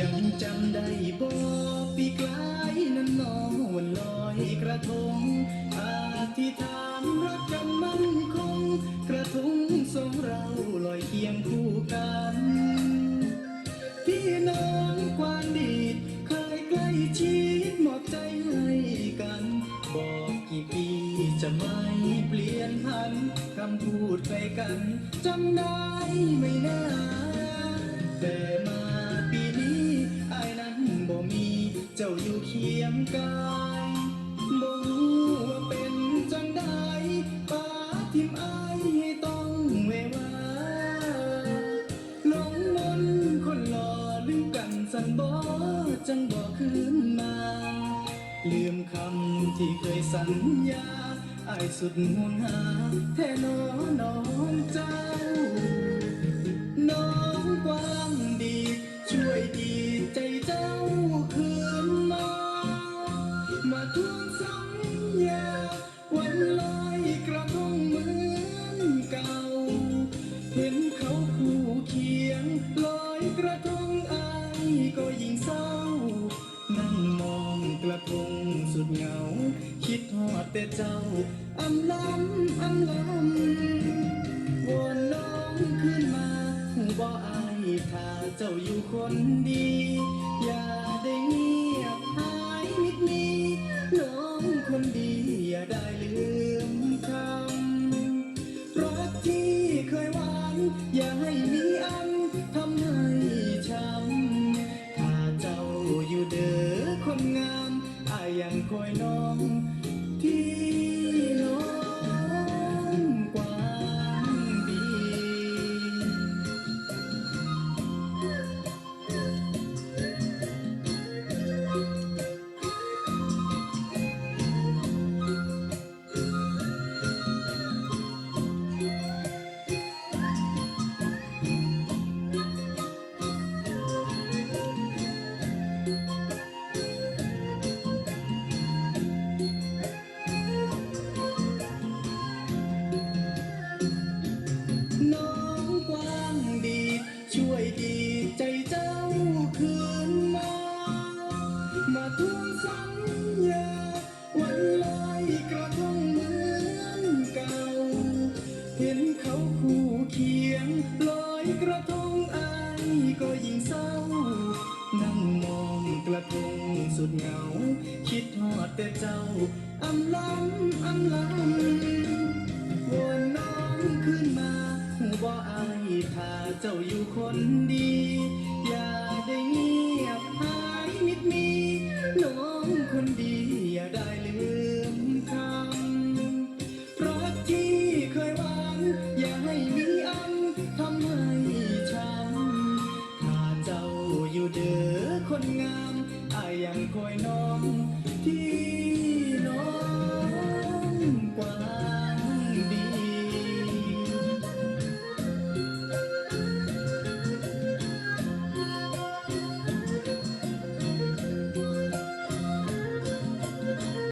ยังจำได้บ่ปีกลายนั้นน้องวันลอยกระทงอาทิษฐานรักกันมั่นคง กระทงสองเราลอยเคียงคู่กัน พี่น้องกวานดีดเคยใกล้ชิดหมอบใจให้กัน บอกกี่ปีจะไม่เปลี่ยนพันคำพูดไปกันจำได้ไม่นานแต่มา ปีนี้อายนั้นบ่มี เจ้าอยู่เคียงกายบ่รู้ว่าเป็นจังได้ป้าทิมอายให้ต้องเววาหลงมนคนหล่อลืมกันสันบ่จังบอกคืนมา ลืมคำที่เคยสัญญาอายสุดห่วงหาแท่นอน้องเจ้ ทวงสัญญา วันลอยกระทงเหมือนเก่า เห็นเขาคู่เคียงลอยกระทงอายก็ยิ่งเศร้า นั่งมองกระทงสุดเหงา คิดทอดแต่เจ้าอำลำอำล้ำวอนน้องขึ้นมาบ่อายถ้าเจ้าอยู่คนดี อย่าได้เงียบหายมิดมีน้องคนดีอย่า ได้ลืมเธอ เขาคู่เคียงลอยกระทงอายก็ยิ่งเศร้า นั่งมองกระทงสุดเหงา คิดทอดแต่เจ้าอำลำอำลำวนน้องขึ้นมาบ่อายถ้าเจ้าอยู่คนดี อย่าได้เงียบหายมิดมีน้องคนดี คนงามอายยังคอยน้องที่